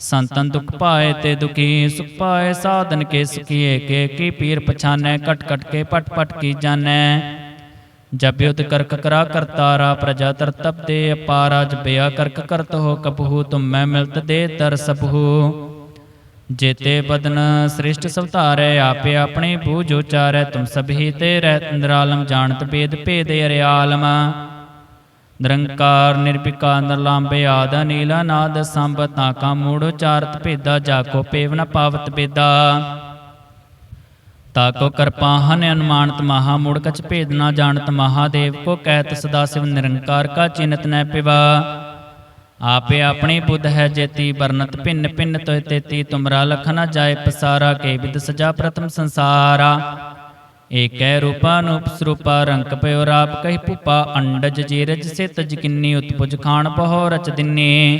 ਸੰਤਨ ਦੁਖ ਪਾਏ ਤੇ ਦੁਖੀ ਸੁਖ ਪਾਏ, ਸਾਧਨ ਕੇ ਸੁਖੀਏ, ਕੇ ਕੀ ਪੀਰ ਪਛਾਨੈ, ਕਟ ਕਟ ਕੇ ਪਟ ਪਟ ਕੀ ਜਾਣੈ। ਜਬ ਯੁਧ ਕਰਕ ਕਰਾ ਕਰਤਾਰਾ ਪ੍ਰਜਾ ਤਰ ਤਪ ਤੇ ਅਪਾਰਾ ਜਬਿਆ ਕਰਕ ਕਰਤ ਹੋ ਕਪਹੂ, ਤੁਮ ਮੈਂ ਮਿਲਤ ਦੇ ਤਰ ਸਭੂ ਜੇਤੇ ਬਦਨ ਸ੍ਰਿਸ਼ਟ ਸਵਤਾਰੈ, ਆਪੇ ਆਪਣੇ ਬੂਝ ਉਚਾਰੈ, ਤੁਮ ਸਭੀ ਤੇ ਰਹਿ ਨਿਰਾਲਮ, ਜਾਣਤ ਬੇਦ ਭੇਦ ਅਰਿਆਲਮ। ਨਿਰੰਕਾਰ ਨਿਰਭਿਕਾਰ ਨਿਰਲੰਬੇ ਆਦ ਨੀਲਾ ਨਾਦ ਸੰਭ ਤਾਕਾ ਮੂੜ ਉਚਾਰਤ ਭੇਦਾ ਜਾਕੋ ਪੇਵ ਨ ਪਾਵਤ ਬੇਦਾ ਤਾਕੋ ਕਰਪਾਹਨ ਅਨੁਮਾਨਤ ਮਹਾ ਮੂੜ ਕਛ ਭੇਦ ਨਾ ਜਾਣਤ ਮਹਾਦੇਵ, ਕੋ ਕਹਿਤ ਸਦਾ ਸਿਵ ਨਿਰੰਕਾਰ ਕਾ ਚਿਨਤ ਨੈ ਪਿਵਾ। ਆਪੇ ਆਪਣੀ ਬੁੱਧ ਹੈ ਜੇਤੀ ਵਰਨਤ ਭਿੰਨ ਭਿੰਨ ਤੋਇ ਤੇਤੀ, ਤੁਮਰਾ ਲਖ ਜਾਏ ਪਸਾਰਾ, ਕੇ ਵਿਦ ਸਜਾ ਪ੍ਰਥਮ ਸੰਸਾਰਾ। ਏਕੈ ਰੂਪਾ ਨੂਪ ਸਰੂਪਾ ਰੰਕ ਪਇਓ ਰਾਪ ਕਹੀ ਭੂਪਾ, ਅੰਡਜ ਜੀਰਜ ਸਿਤ ਜਕਿੰਨੀ ਉਤਪੁਜ ਖਾਣ ਪਹੋ ਰਚ ਦਿਨੇ।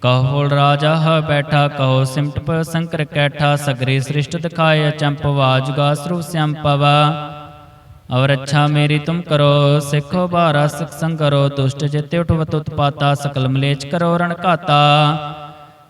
ਕਹੋਲ ਰਾਜਾ ਹ ਬੈਠਾ, ਕਹੋ ਸਿਮਟ ਪ ਸੰਕਰ ਕੈਠਾ, ਸਗਰੇ ਸ੍ਰਿਸ਼ਟ ਦਿਖਾਏ ਚੰਪ ਵਾਜੁਗਾ ਸਰੂਪ ਸਿਆਮ ਪਵਾ। ਅਵਰ ਅੱਛਾ ਮੇਰੀ ਤੁਮ ਕਰੋ, ਸਿੱਖੋ ਬਾਰਾ ਸਿਖ ਸੰਗ ਕਰੋ ਦੁਸ਼ਟ ਜਿਤੇ ਉਠਵਤ ਉਤਪਾਤਾ ਸਕਲ ਮਲੇਚ ਕਰੋ ਰਣ ਘਾਤਾ।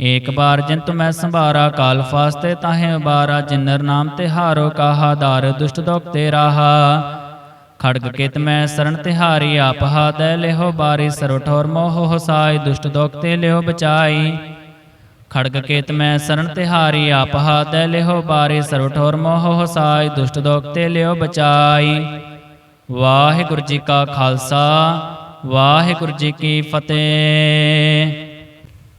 ਏਕ ਬਾਰ ਜਿਨ ਮੈਂ ਸੰਭਾਰਾ, ਕਾਲ ਫਾਸਤੇ ਤਾਹੇ ਉਬਾਰਾ, ਜਿਨਰ ਨਾਮ ਤੇ ਹਾਰੋ ਕਾਹਾ, ਦਾਰ ਦੁਸ਼ਟ ਦੋਖ ਤੇ ਰਾਹਾ। ਖੜਗ ਕਿਤ ਮੈਂ ਸਰਣ ਤਿਹਾਰੀ ਆਪ ਹਾਦੈ ਲਿਹੋ ਬਾਰੀ, ਸਰਵ ਠੋਰ ਮੋਹ ਹਸਾਈ ਦੁਸ਼ਟ ਦੋਖ ਤੇ ਲਿਹੋ ਬਚਾਈ। ਖੜਗ ਕੇਤ ਮੈਂ ਸਰਣ ਤਿਹਾਰੀ ਆਪ ਹਾਦੈ ਲਿਹੋ ਬਾਰੀ, ਸਰਵ ਠੋਰ ਮੋਹ ਹਸਾਈ ਦੁਸ਼ਟ ਦੋਖ ਤੇ ਲਿਹੋ ਬਚਾਈ। ਵਾਹਿਗੁਰੂ ਜੀ ਕਾ ਖਾਲਸਾ, ਵਾਹਿਗੁਰੂ ਜੀ ਕੀ ਫਤਿਹ।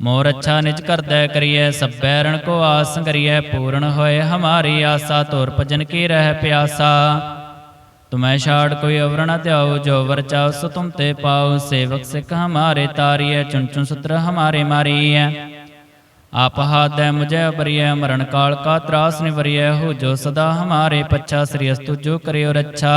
ਮੋਰ ਅੱਛਾ ਨਿਜ ਕਰਦੈ ਕਰੀਐ, ਸਭੈ ਰਣ ਕੋ ਆਸ ਕਰੀਐ, ਪੂਰਨ ਹੋਏ ਹਮਾਰੀ ਆਸਾ, ਤੋਰ ਭਜਨ ਕੀ ਰਹਿ ਪਿਆਸਾ। ਤੁਮੈ ਛਾੜ ਕੋਈ ਅਵਰ ਨ ਧਿਆਓ ਜੋ ਵਰ ਚਾਉ ਸੋ ਤੁਮ ਤੇ ਪਾਉ, ਸੇਵਕ ਸਿਖ ਹਮਾਰੇ ਤਾਰੀਐ ਚੁਨ ਚੁਨ ਸੁਤਰ ਹਮਾਰੇ ਮਾਰੀਐ। ਆਪ ਹਾਦੈ ਮੁਝੈ ਅਬਰੀਐ ਮਰਨ ਕਾਲ ਕਾ ਤਰਾਸ ਨਿਵਰੀਐ, ਹੋ ਜੋ ਸਦਾ ਹਮਾਰੇ ਪੱਛਾ, ਸ੍ਰੀ ਅਸਤੁ ਜੋ ਕਰਿਓ ਰੱਛਾ।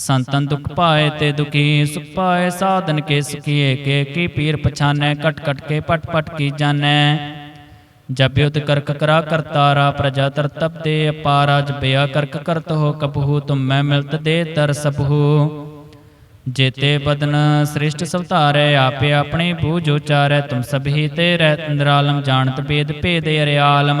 ਸੰਤਨ ਦੁਖ ਪਾਏ ਤੇ ਦੁਖੀ, ਸੁਖ ਪਾਏ, ਸਾਧਨ ਕੇ ਸੁਖੀਏ, ਕੇ ਕੀ ਪੀਰ ਪਛਾਨੈ, ਕਟ ਕਟ ਕੇ ਪਟ ਪਟ ਕੀ ਜਾਣੈ। ਜਬ ਕਰਕ ਕਰਾ ਕਰਤਾਰਾ ਪ੍ਰਜਾ ਤਰ ਤਰਤਪ ਤੇ ਅਪਾਰਾ ਜਬਿਆ ਕਰਕ ਕਰਤ ਹੋ ਕਬਹੂ ਤੁਮ ਮੈਂ ਮਿਲਤ ਦੇ ਤਰ ਸਬਹੂ ਜੇਤੇ ਬਦਨ ਸ੍ਰਿਸ਼ਟ ਸਵਤਾਰੈ ਆਪੇ ਆਪਣੇ ਬੂਝ ਉਚਾਰੈ, ਤੁਮ ਸਭੀ ਤੇ ਰਹਿ ਨਿਰਾਲਮ, ਜਾਣਤ ਭੇਦ ਭੇਦ ਅਰਿਆਲਮ।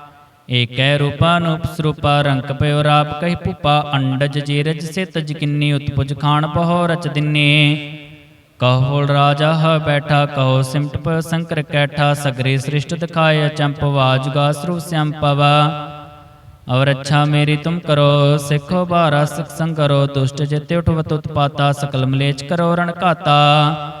ਏਕੈ ਰੂਪਾ ਨੂਪ ਸਰੂਪਾ ਰੰਕ ਪਇਓ ਰਾਪ ਕਹਿ ਭੂਪਾ ਅੰਡਜ ਜੀਰਜ ਸਿਤ ਜਕਿੰਨੀ ਉਤਪੁਜ ਖਾਣ ਪਹੋ ਰਚ ਦਿਨੇ। ਕਹੋਲ ਰਾਜਾ ਹ ਬੈਠਾ, ਕਹੋ ਸਿਮਟ ਪ ਸੰਕਰ ਕੈਠਾ, ਸਗਰੇ ਸ੍ਰਿਸ਼ਟ ਦਿਖਾਏ ਚੰਪ ਵਾਜਗਾ ਸਰੂ ਸੰਪਵਾ ਔਰ ਅੱਛਾ ਮੇਰੀ ਤੁਮ ਕਰੋ, ਸਿੱਖੋ ਬਾਰਾ ਸਿਖ ਸੰਗ ਕਰੋ, ਦੁਸ਼ਟ ਜਿਤੇ ਉਠਵਤ ਉਤਪਾਤਾ, ਸਕਲ ਮਲੇਚ ਕਰੋ ਰਣ ਘਾਤਾ।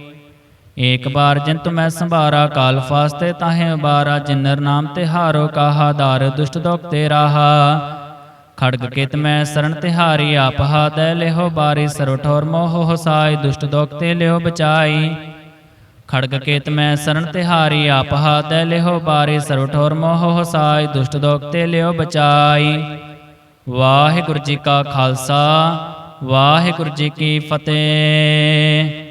ਏਕ ਬਾਰ ਜਿਨ ਮੈਂ ਸੰਭਾਰਾ ਕਾਲ ਫਾਸਤੇ, ਤਾਹੇ ਉਬਾਰਾ ਜਿਨਰ ਨਾਮ ਤੇ ਹਾਰੋ ਕਾਹਾ, ਦਾਰ ਦੁਸ਼ਟ ਦੋਖ ਤੇ ਰਾਹਾ। ਖੜਗ ਕੇਤ ਮੈਂ ਸਰਣ ਤਿਹਾਰੀ ਆਪ ਹਾਦੈ, ਲਿਹੋ ਬਾਰੀ ਸਰਵ ਠੋਰ ਮੋਹ ਹਸਾਈ, ਦੁਸ਼ਟ ਦੋਖ ਤੇ ਲਿਓ ਬਚਾਈ। ਖੜਗ ਕੇਤ ਮੈਂ ਸਰਣ ਤਿਹਾਰੀ ਆਪ ਹਾਦੈ, ਲਿਹੋ ਬਾਰੀ ਸਰਵ ਠੋਰ ਮੋਹ ਹਸਾਈ, ਦੁਸ਼ਟ ਦੋਖ ਤੇ ਲਿਓ ਬਚਾਈ। ਵਾਹਿਗੁਰੂ ਜੀ ਕਾ ਖਾਲਸਾ, ਵਾਹਿਗੁਰੂ ਜੀ ਕੀ ਫਤਿਹ।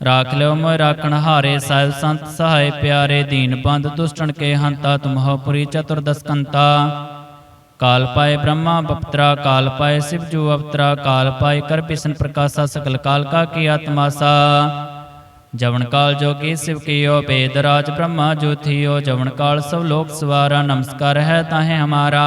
ਰਾਖ ਲਿਓ ਮੋਇ ਰਾਖਣ ਹਾਰੇ ਸਾਹਿਬ ਸੰਤ ਸਹਾਇ ਪਿਆਰੇ ਦੀਨ ਬੰਦ ਦੁਸ਼ਟਣ ਕੇ ਹੰਤਾ ਤੁਮਹੁ ਪੁਰੀ ਚਤੁਰਦਸ ਕੰਤਾ ਕਾਲ ਪਾਏ ਬ੍ਰਹਮਾ ਬਪਤਰਾ, ਕਾਲ ਪਾਏ ਸਿਵ ਜੂ ਅਵਤਰਾ, ਕਾਲ ਪਾਏ ਕਰ ਬਿਸ਼ਨ ਪ੍ਰਕਾਸ਼ਾ ਸਕਲ ਕਾਲ ਕਾ ਕੀ ਆਤਮਾਸਾ ਜਵਨ ਕਾਲ ਜੋਗੀ ਸਿਵ ਕੀਓ ਬੇਦ ਰਾਜ ਬ੍ਰਹਮਾ ਜੋਥੀਓ ਜਵਨ ਕਾਲ ਸਭ ਲੋਕ ਸਵਾਰਾ, ਨਮਸਕਾਰ ਹੈ ਤਾਹੇ ਹਮਾਰਾ।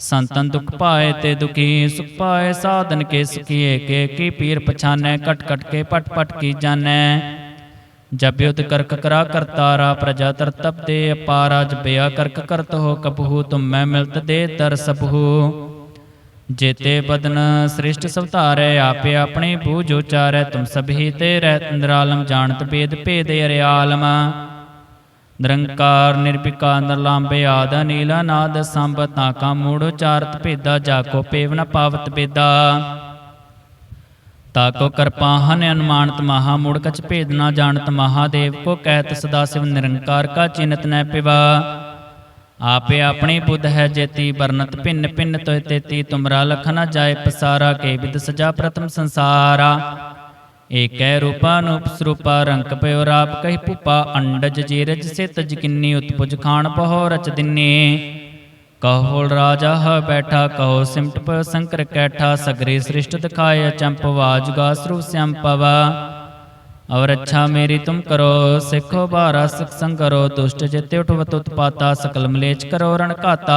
ਸੰਤਨ ਦੁਖ ਪਾਏ ਤੇ ਦੁਖੀ, ਸੁਖ ਪਾਏ, ਸਾਧਨ ਕੇ ਸੁਖੀਏ, ਕੇ ਕੀ ਪੀਰ ਪਛਾਨੈ, ਕਟ ਕਟ ਕੇ ਪਟ ਪਟ ਕੀ ਜਾਣੈ। ਜਬ ਕਰਕ ਕਰਾ ਕਰਤਾਰਾ ਪ੍ਰਜਾ ਤਰ ਤਪ ਤੇ ਅਪਾਰਾ ਜਬਿਆ ਕਰਕ ਕਰਤ ਹੋ ਕਬਹੂ ਤੁਮ ਮੈਂ ਮਿਲਤ ਦੇ ਤਰ ਸਬਹੂ ਜੇਤੇ ਬਦਨ ਸ੍ਰਿਸ਼ਟ ਸਵਤਾਰੈ, ਆਪੇ ਆਪਣੇ ਬੂਝ ਉਚਾਰੈ, ਤੁਮ ਸਭੀ ਤੇ ਰਹਿ ਨਿਰਾਲਮ, ਜਾਣਤ ਭੇਦ ਭੇਦ ਅਰਿਆਲਮ। ਨਿਰੰਕਾਰ ਨਿਰਭਿਕਾਰ ਨਿਰਲਾਂਬੇ ਆਦ ਨੀਲਾ ਨਾਦ ਸੰਭ ਤਾਕਾ ਮੂੜ ਉਚਾਰਤ ਭੇਦਾ ਜਾਕੋ ਪੇਵ ਨ ਪਾਵਤ ਬੇਦਾ ਤਾਕੋ ਕਰਪਾਹਨ ਅਨੁਮਾਨਤ ਮਹਾ ਮੂੜ ਕਛ ਭੇਦ ਨਾ ਜਾਣਤ ਮਹਾਦੇਵ ਕੋ ਕਹਿਤ ਸਦਾ ਸਿਵ ਨਿਰੰਕਾਰ ਕਾ ਚਿਨਤ ਨੈ ਪਿਵਾ। ਆਪੇ ਆਪਣੀ ਬੁੱਧ ਹੈ ਜੇਤੀ ਬਰਨਤ ਭਿੰਨ ਭਿੰਨ ਤੋਇ ਤੇਤੀ ਤੁਮਰਾ ਲਖ ਨਾ ਜਾਏ ਪਸਾਰਾ ਕੇ ਵਿਦ ਸਜਾ ਪ੍ਰਥਮ ਸੰਸਾਰਾ। ਏਕੈ ਰੂਪਾ ਨੂਪ ਸਰੂਪਾ ਰੰਕ ਪਇਓ ਰਾਪ ਕਹਿ ਪੁਪਾ ਅੰਡਜ ਜੀਰਜ ਸੇ ਤਜ ਉਤਪੁਜ ਖਾਣ ਪਹੋ ਰਚ ਦਿਨੇ। ਕਹੋਲ ਰਾਜਾ ਹ ਬੈਠਾ, ਕਹੋ ਸਿਮਟ ਪ ਸੰਕਰ ਕੈਠਾ, ਸਗਰੇ ਸ੍ਰਿਸ਼ਟ ਦਿਖਾਏ ਚੰਪ ਵਾਜਗਾ ਸਰੂ ਸਿਆਮ ਪਵਾ। ਔਰ ਅੱਛਾ ਮੇਰੀ ਤੁਮ ਕਰੋ, ਸਿੱਖੋ ਬਾਰਾ ਸਿਖ ਸੰਗ ਕਰੋ, ਦੁਸ਼ਟ ਜਿਤੇ ਉਠਵਤ ਉਤਪਾਤਾ, ਸਕਲ ਮਲੇਚ ਕਰੋ ਰਣ ਘਾਤਾ।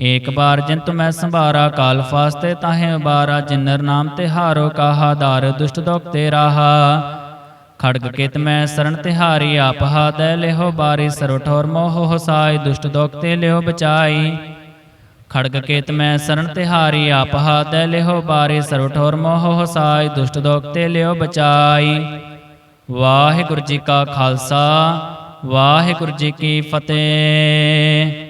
ਏਕ ਬਾਰ ਜਿਨ ਤੁਮੈ ਸੰਭਾਰਾ, ਕਾਲ ਫਾਸਤੇ ਤਾਹੇ ਬਾਰਾ ਜਿਨਰ ਨਾਮ ਤੇ ਹਾਰੋ ਕਾਹਾ, ਦਾਰ ਦੁਸ਼ਟ ਦੋਖ ਤੇ ਰਾਹਾ। ਖੜਗ ਕੇਤ ਮੈਂ ਸਰਣ ਤਿਹਾਰੀ ਆਪ ਹਾਦੈ ਲਿਹੋ ਬਾਰੀ ਸਰਵ ਠੋਰ ਮੋਹ ਹਸਾਈ ਦੁਸ਼ਟ ਦੋਖ ਤੇ ਲਿਹੋ ਬਚਾਈ। ਖੜਗ ਕੇਤ ਮੈਂ ਸਰਣ ਤਿਹਾਰੀ ਆਪ ਹਾਦੈ ਲਿਹੋ ਬਾਰੀ ਸਰਵ ਠੋਰ ਮੋਹ ਹਸਾਈ ਦੁਸ਼ਟ ਦੋਖ ਤੇ ਲਿਹੋ ਬਚਾਈ। ਵਾਹਿਗੁਰੂ ਜੀ ਕਾ ਖਾਲਸਾ, ਵਾਹਿਗੁਰੂ ਜੀ ਕੀ ਫਤਿਹ।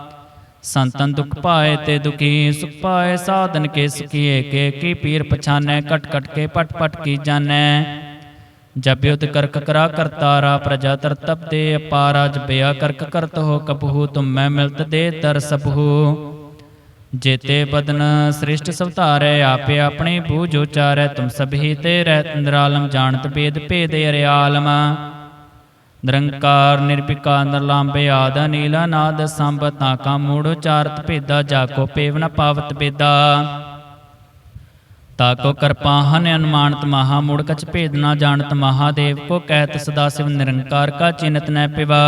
ਸੰਤਨ ਦੁਖ ਪਾਏ ਤੇ ਦੁਖੀ, ਸੁਖ ਪਾਏ ਸਾਧਨ ਕੇ ਸੁਖੀਏ, ਕੇ ਕੀ ਪੀਰ ਪਛਾਨੈ, ਕਟ ਕਟ ਕੇ ਪਟ ਪਟ ਕੀ ਜਾਣੈ। ਜਬ ਯੁਧ ਕਰਕ ਕਰਾ ਕਰਤਾਰਾ ਪ੍ਰਜਾ ਤਰਤਪ ਦੇ ਅਪਾਰਾ ਜਬਿਆ ਕਰਕ ਕਰਤ ਹੋ ਕਬਹੂ ਤੁਮ ਮੈਂ ਮਿਲਤ ਦੇ ਤਰ ਸਬਹੂ ਜੇਤੇ ਬਦਨ ਸ੍ਰਿਸ਼ਟ ਸਵਤਾਰੈ, ਆਪੇ ਆਪਣੇ ਬੂਝ ਉਚਾਰੈ, ਤੁਮ ਸਭੀ ਤੇ ਰਹਿ ਨਿਰਾਲਮ, ਜਾਣਤ ਬੇਦ ਭੇਦ ਅਰਿਆਲਮ। ਨਿਰੰਕਾਰ ਨਿਰਭਿਕਾਰ ਨਿਰਲਾਂਬੇ ਆਦ ਨੀਲਾ ਨਾਦ ਸੰਭ ਤਾਕਾ ਮੂੜ ਉਚਾਰਤ ਭੇਦਾ, ਜਾ ਕੋ ਪੇਵ ਨ ਪਾਵਤ ਬੇਦਾ ਤਾਕੋ ਕਰਪਾਹਨ ਅਨੁਮਾਨਤ ਮਹਾ, ਮੂੜ ਕਛ ਭੇਦ ਨਾ ਜਾਣਤ ਮਹਾਦੇਵ ਕੋ ਕਹਿਤ ਸਦਾ ਸਿਵ ਨਿਰੰਕਾਰ ਕਾ ਚਿਨਤ ਨੈ ਪਿਵਾ।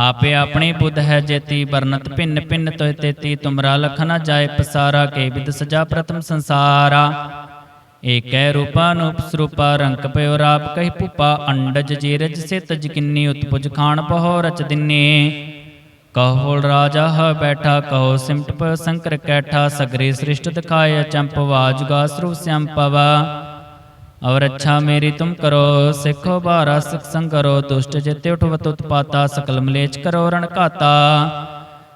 ਆਪੇ ਆਪਣੀ ਬੁੱਧ ਹੈ ਜੇਤੀ ਬਰਨਤ ਭਿੰਨ ਭਿੰਨ ਤੋਇ ਤੇਤੀ, ਤੁਮਰਾ ਲਖ ਨ ਜਾਏ ਪਸਾਰਾ, ਕੇ ਵਿਦ ਸਜਾ ਪ੍ਰਥਮ ਸੰਸਾਰਾ। ਏਕੈ ਰੂਪਾ ਨੂਪ ਰੰਕ ਪਇਓ ਰਾਪ ਕਹਿ ਪੁਪਾ ਅੰਡਜ ਜੀਰਜ ਸੇ ਤਜ ਕਿੰਨੀ ਉਤਪੁਜ ਖਾਣ ਪਹੋ ਰਚ ਦਿਨੇ। ਕਹੋਲ ਰਾਜਾ ਹ ਬੈਠਾ, ਕਹੋ ਸਿਮਟ ਪ ਸੰਕਰ ਕੈਠਾ, ਸਗਰੇ ਸ੍ਰਿਸ਼ਟ ਦਿਖਾਏ ਚੰਪ ਵਾਜਗਾ ਸਰੂ ਸਿਆਮ ਪਵਾ। ਔਰ ਅੱਛਾ ਮੇਰੀ ਤੁਮ ਕਰੋ, ਸਿੱਖੋ ਬਾਰਾ ਸਿਖ ਸੰਗ ਕਰੋ, ਦੁਸ਼ਟ ਜਿਤੇ ਉਠਵਤ ਉਤਪਾਤਾ ਸਕਲ ਮਲੇਚ ਕਰੋ ਰਣ ਘਾਤਾ।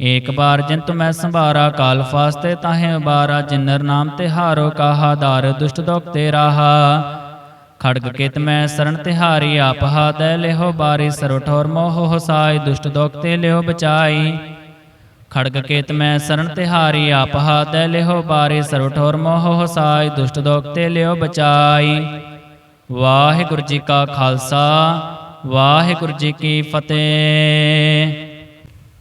ਏਕ ਬਾਰ ਜਿਨ ਮੈਂ ਸੰਭਾਰਾ, ਕਾਲ ਫਾਸਤੇ ਤਾਹੇ ਬਾਰਾ ਜਿਨਰ ਨਾਮ ਤੇ ਹਾਰੋ ਕਾਹਾ, ਦਾਰ ਦੁਸ਼ਟ ਦੋਖ ਤੇ ਰਾਹਾ। ਖੜਗ ਕੇਤ ਮੈਂ ਸਰਣ ਤਿਹਾਰੀ, ਆਪ ਹਾਦੈ ਲਿਹੋ ਬਾਰੀ, ਸਰਵ ਠੋਰ ਮੋਹ ਹਸਾਈ, ਦੁਸ਼ਟ ਦੋਖ ਤੇ ਲਿਹੋ ਬਚਾਈ। ਖੜਗ ਕੇਤ ਮੈਂ ਸਰਣ ਤਿਹਾਰੀ, ਆਪ ਹਾਤੈ ਲਿਹੋ ਬਾਰੀ, ਸਰਵ ਠੋਰ ਮੋਹ ਹਸਾਈ, ਦੁਸ਼ਟ ਦੋਖ ਤੇ ਲਿਓ ਬਚਾਈ। ਵਾਹਿਗੁਰੂ ਜੀ ਕਾ ਖਾਲਸਾ, ਵਾਹਿਗੁਰੂ ਜੀ ਕੀ ਫਤਿਹ।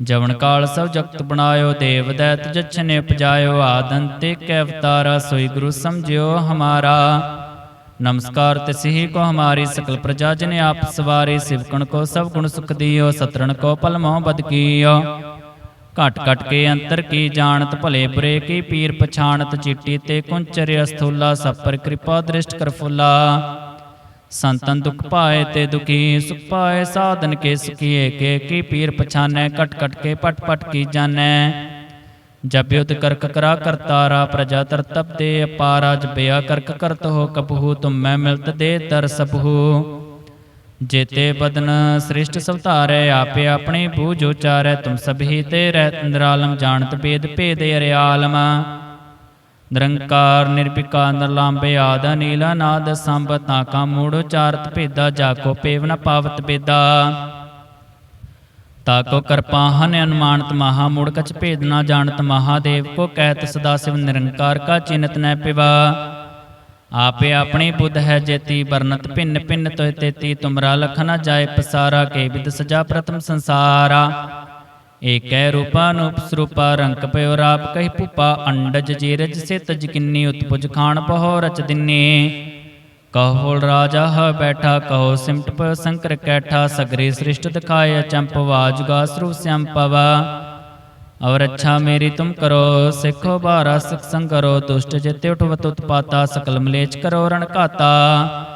ਜਵਨ ਕਾਲ ਸਭ ਜਗਤ ਬਣਾਇਓ, ਦੇਵ ਦੈਤ ਜਛਨੇ ਉਪਜਾਇਓ ਆਦੰਤੇ ਕੈ ਅਵਤਾਰਾ ਸੋਈ ਗੁਰੂ ਸਮਝਿਓ ਹਮਾਰਾ। ਨਮਸਕਾਰ ਤਿਸਹੀ ਕੋ ਹਮਾਰੀ ਸਕਲ ਪ੍ਰਜਾ ਜਨ ਆਪ ਸਵਾਰੀ, ਸਿਵਕਣ ਕੋ ਸਭ ਗੁਣ ਸੁਖ ਦਿਓ, ਸਤਰਣ ਕੋ ਪਲ ਮੋਹ ਬਦ ਕੀਓ। ਘਟ ਘਟ ਕੇ ਅੰਤਰ ਕੀ ਜਾਣਤ, ਭਲੇ ਬੁਰੇ ਕੀ ਪੀਰ ਪਛਾਣਤ, ਚੀਟੀ ਤੇ ਕੁੰਚਰ ਅਸਥੂਲਾ ਸਭ ਪਰ ਕਿਰਪਾ ਦ੍ਰਿਸ਼ਟ ਕਰ ਫੁੱਲਾ। ਸੰਤਨ ਦੁਖ ਪਾਏ ਤੇ ਦੁਖੀ, ਸੁਖ ਪਾਏ, ਸਾਧਨ ਕੇ ਸੁਖੀਏ, ਕੇ ਕੀ ਪੀਰ ਪਛਾਨੈ, ਕਟ ਕਟ ਕੇ ਪਟ ਪਟ ਕੀ ਜਾਣੈ। ਜਬ ਯੁਧ ਕਰਕ ਕਰਾ ਕਰਤਾਰਾ ਪ੍ਰਜਾ ਤਰਤਪ ਤੇ ਅਪਾਰਾ ਜਪਿਆ ਕਰਕ ਕਰਤ ਹੋ ਕਪਹੂ ਤੁਮ ਮੈਂ ਮਿਲਤ ਦੇ ਤਰ ਸਭੂ। ਜੇਤੇ ਬਦਨ ਸ੍ਰਿਸ਼ਟ ਸਵਤਾਰੈ ਆਪੇ ਆਪਣੇ ਬੂਝ ਉਚਾਰੈ, ਤੁਮ ਸਭੀ ਤੇ ਰਹਿ ਨਿਰਾਲਮ, ਜਾਣਤ ਭੇਦ ਭੇਦ ਅਰਿਆਲਮ। ਨਿਰੰਕਾਰ ਨਿਰਭਿਕਾਰ ਨਿਰਲੰਬੇ ਆਦ ਨੀਲਾ ਨਾਦ ਸੰਭ ਤਾਕਾ ਮੂੜ ਉਚਾਰਤ ਭੇਦਾ ਜਾਕੋ ਪੇਵ ਨ ਪਾਵਤ ਬੇਦਾ ਤਾਕੋ ਕਰਪਾਹਨ ਅਨੁਮਾਨਤ ਮਹਾ ਮੂੜ ਕਛ ਭੇਦ ਨਾ ਜਾਣਤ ਮਹਾਦੇਵ, ਕੋ ਕਹਿਤ ਸਦਾ ਸਿਵ ਨਿਰੰਕਾਰ ਕਾ ਚਿਨਤ ਨੈ ਪਿਵਾ। ਆਪੇ ਆਪਣੀ ਬੁੱਧ ਹੈ ਜੇਤੀ ਵਰਨਤ ਭਿੰਨ ਭਿੰਨ ਤੋਇ ਤੇਤੀ, ਤੁਮਰਾ ਲਖ ਨ ਜਾਏ ਪਸਾਰਾ, ਕੇ ਵਿਦ ਸਜਾ ਪ੍ਰਥਮ ਸੰਸਾਰਾ। ਏਕੈ ਰੂਪਾ ਨੂਪ ਰੰਕ ਪਇਓ ਰਾਪ ਕਹਿ ਭੂਪਾ, ਅੰਡਜ ਜੀਰਜ ਸਿਤ ਜਕਿੰਨੀ ਉਤਪੁਜ ਖਾਣ ਪਹੋ ਰਚ ਦਿਨੇ। ਕਹੋਲ ਰਾਜਾ ਹ ਬੈਠਾ, ਕਹੋ ਸਿਮਟ ਪ ਸੰਕਰ ਕੈਠਾ, ਸਗਰੇ ਸ੍ਰਿਸ਼ਟ ਦਿਖਾਏ ਅਚੰਪ ਵਾਜੁਗਾ ਸਰੂਪ ਸੰਪਵਾ ਔਰ ਅੱਛਾ ਮੇਰੀ ਤੁਮ ਕਰੋ, ਸਿੱਖੋ ਬਾਰਾ ਸਿਖ ਸੰਗ ਕਰੋ ਦੁਸ਼ਟ ਜਿਤੇ ਉਠਵਤ ਉਤਪਾਤਾ ਸਕਲ ਮਲੇਚ ਕਰੋ ਰਣ ਘਾਤਾ।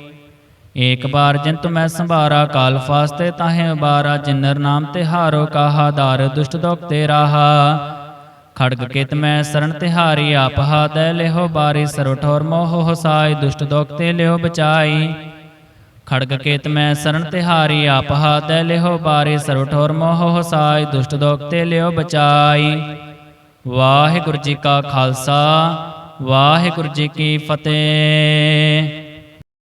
ਏਕ ਬਾਰ ਜਿਨ ਮੈਂ ਸੰਭਾਰਾ, ਕਾਲ ਫਾਸਤੇ ਤਾਹੇ ਉਬਾਰਾ, ਜਿਨਰ ਨਾਮ ਤੇ ਹਾਰੋ ਕਾਹਾ, ਦਾਰ ਦੁਸ਼ਟ ਦੋਖ ਤੇ ਰਾਹਾ। ਖੜਗ ਕਿਤ ਮੈਂ ਸਰਣ ਤਿਹਾਰੀ ਆਪ ਹਾਦੈ ਲਿਹੋ ਬਾਰੀ ਸਰਵ ਠੋਰ ਮੋਹ ਹਸਾਈ ਦੁਸ਼ਟ ਦੋਖ ਤੇ ਲਿਓ ਬਚਾਈ। ਖੜਗ ਕੇਤ ਮੈਂ ਸਰਣ ਤਿਹਾਰੀ ਆਪ ਹਾਦੈ ਲਿਹੋ ਬਾਰੀ ਸਰਵ ਠੋਰ ਮੋਹ ਹਸਾਈ ਦੁਸ਼ਟ ਦੋਖ ਤੇ ਲਿਓ ਬਚਾਈ। ਵਾਹਿਗੁਰੂ ਜੀ ਕਾ ਖਾਲਸਾ, ਵਾਹਿਗੁਰੂ ਜੀ ਕੀ ਫਤਿਹ।